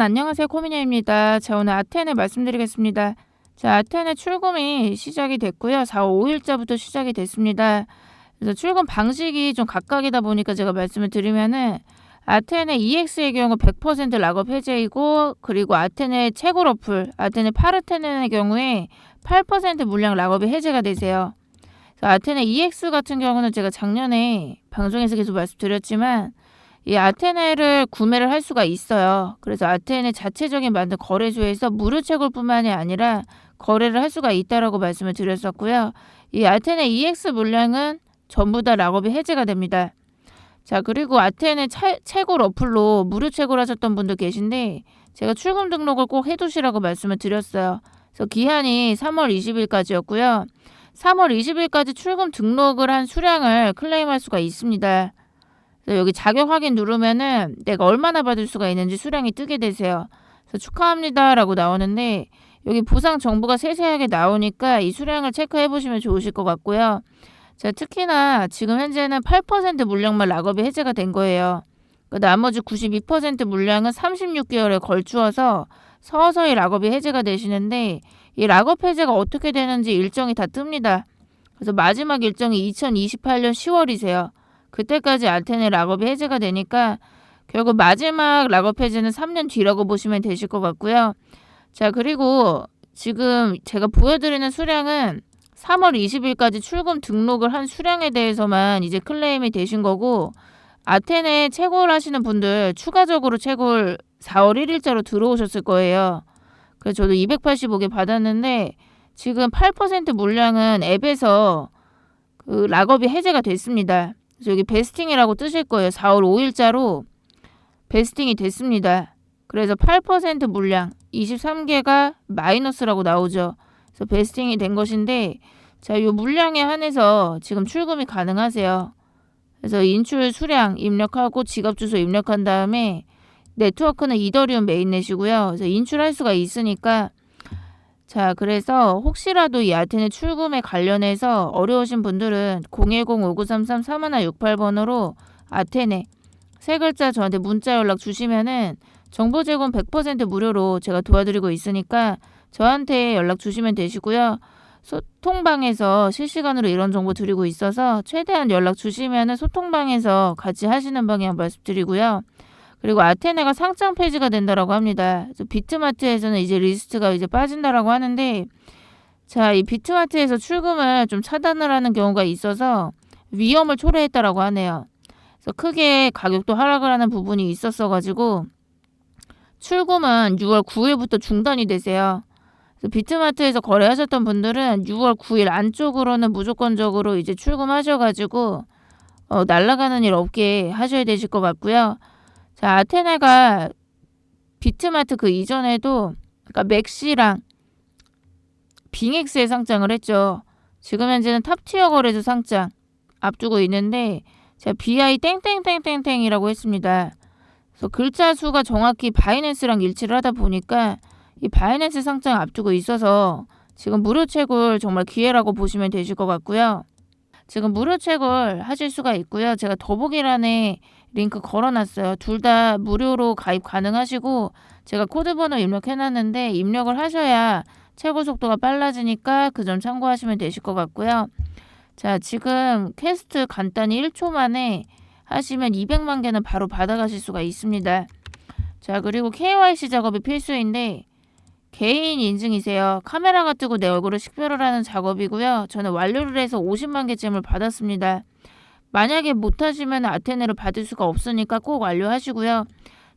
여러분 안녕하세요 코미녀입니다. 자 오늘 아테네 말씀드리겠습니다. 자 아테네 출금이 시작이 됐고요. 4월 5일자부터 시작이 됐습니다. 그래서 출금 방식이 좀 각각이다 보니까 제가 말씀을 드리면은 아테네 EX의 경우 100% 락업 해제이고 그리고 아테네 채굴 어플 아테네 파르테넨의 경우에 8% 물량 락업이 해제가 되세요. 아테네 EX 같은 경우는 제가 작년에 방송에서 계속 말씀드렸지만 이 아테네를 구매를 할 수가 있어요. 그래서 아테네 자체적인 만든 거래소에서 무료 채굴뿐만이 아니라 거래를 할 수가 있다라고 말씀을 드렸었고요. 이 아테네 EX 물량은 전부 다 락업이 해제가 됩니다. 자 그리고 아테네 차, 채굴 어플로 무료 채굴하셨던 분들 계신데 제가 출금 등록을 꼭 해두시라고 말씀을 드렸어요. 그래서 기한이 3월 20일까지였고요. 3월 20일까지 출금 등록을 한 수량을 클레임할 수가 있습니다. 그래서 여기 자격 확인 누르면은 내가 얼마나 받을 수가 있는지 수량이 뜨게 되세요. 그래서 축하합니다라고 나오는데 여기 보상 정보가 세세하게 나오니까 이 수량을 체크해 보시면 좋으실 것 같고요. 자, 특히나 지금 현재는 8% 물량만 락업이 해제가 된 거예요. 그 나머지 92% 물량은 36개월에 걸추어서 서서히 락업이 해제가 되시는데 이 락업 해제가 어떻게 되는지 일정이 다 뜹니다. 그래서 마지막 일정이 2028년 10월이세요. 그때까지 아테네 락업이 해제가 되니까 결국 마지막 락업 해제는 3년 뒤라고 보시면 되실 것 같고요. 자, 그리고 지금 제가 보여드리는 수량은 3월 20일까지 출금 등록을 한 수량에 대해서만 이제 클레임이 되신 거고 아테네 채굴 하시는 분들 추가적으로 채굴 4월 1일자로 들어오셨을 거예요. 그래서 저도 285개 받았는데 지금 8% 물량은 앱에서 그 락업이 해제가 됐습니다. 그래서 여기 베스팅이라고 뜨실 거예요. 4월 5일자로 베스팅이 됐습니다. 그래서 8% 물량 23개가 마이너스라고 나오죠. 그래서 베스팅이 된 것인데 자, 이 물량에 한해서 지금 출금이 가능하세요. 그래서 인출 수량 입력하고 지갑 주소 입력한 다음에 네트워크는 이더리움 메인넷이고요. 그래서 인출할 수가 있으니까 자, 그래서 혹시라도 이 아테네 출금에 관련해서 어려우신 분들은 010-5933-3168번으로 아테네 세 글자 저한테 문자 연락 주시면은 정보 제공 100% 무료로 제가 도와드리고 있으니까 저한테 연락 주시면 되시고요. 소통방에서 실시간으로 이런 정보 드리고 있어서 최대한 연락 주시면은 소통방에서 같이 하시는 방향 말씀드리고요. 그리고 아테네가 상장 폐지가 된다라고 합니다. 비트마트에서는 이제 리스트가 이제 빠진다라고 하는데 자, 이 비트마트에서 출금을 좀 차단을 하는 경우가 있어서 위험을 초래했다라고 하네요. 그래서 크게 가격도 하락을 하는 부분이 있었어 가지고 출금은 6월 9일부터 중단이 되세요. 비트마트에서 거래하셨던 분들은 6월 9일 안쪽으로는 무조건적으로 이제 출금하셔가지고 어, 날아가는 일 없게 하셔야 되실 것 같고요. 자, 아테네가 비트마트 그 이전에도 그러니까 맥시랑 빙엑스에 상장을 했죠. 지금 현재는 탑티어 거래소 상장 앞두고 있는데 제가 BI 땡땡땡땡땡이라고 했습니다. 그래서 글자 수가 정확히 바이낸스랑 일치를 하다 보니까 이 바이낸스 상장 앞두고 있어서 지금 무료 채굴 정말 기회라고 보시면 되실 것 같고요. 지금 무료 채굴 하실 수가 있고요. 제가 더보기란에 링크 걸어놨어요. 둘 다 무료로 가입 가능하시고 제가 코드 번호 입력해놨는데 입력을 하셔야 채굴 속도가 빨라지니까 그 점 참고하시면 되실 것 같고요. 자, 지금 퀘스트 간단히 1초 만에 하시면 200만 개는 바로 받아가실 수가 있습니다. 자, 그리고 KYC 작업이 필수인데 개인 인증이세요. 카메라가 뜨고 내 얼굴을 식별을 하는 작업이고요. 저는 완료를 해서 50만 개쯤을 받았습니다. 만약에 못하시면 아테네를 받을 수가 없으니까 꼭 완료하시고요.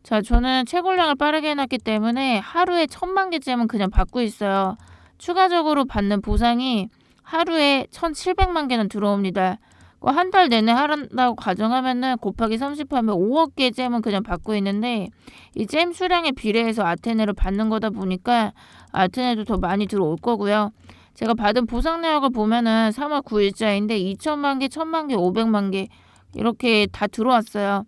자, 저는 채굴량을 빠르게 해놨기 때문에 하루에 천만 개쯤은 그냥 받고 있어요. 추가적으로 받는 보상이 하루에 1,700만 개는 들어옵니다. 한 달 내내 한다고 가정하면은 곱하기 30하면 5억 개 잼은 그냥 받고 있는데 이 잼 수량에 비례해서 아테네를 받는 거다 보니까 아테네도 더 많이 들어올 거고요. 제가 받은 보상 내역을 보면은 3월 9일자인데 2천만 개, 1천만 개, 500만 개 이렇게 다 들어왔어요.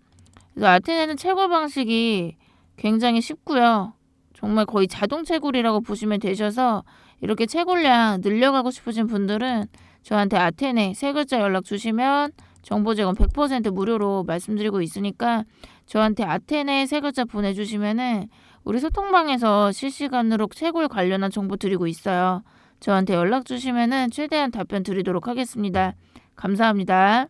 그래서 아테네는 채굴 방식이 굉장히 쉽고요. 정말 거의 자동 채굴이라고 보시면 되셔서 이렇게 채굴량 늘려가고 싶으신 분들은 저한테 아테네 세 글자 연락 주시면 정보 제공 100% 무료로 말씀드리고 있으니까 저한테 아테네 세 글자 보내주시면은 우리 소통방에서 실시간으로 채굴 관련한 정보 드리고 있어요. 저한테 연락 주시면은 최대한 답변 드리도록 하겠습니다. 감사합니다.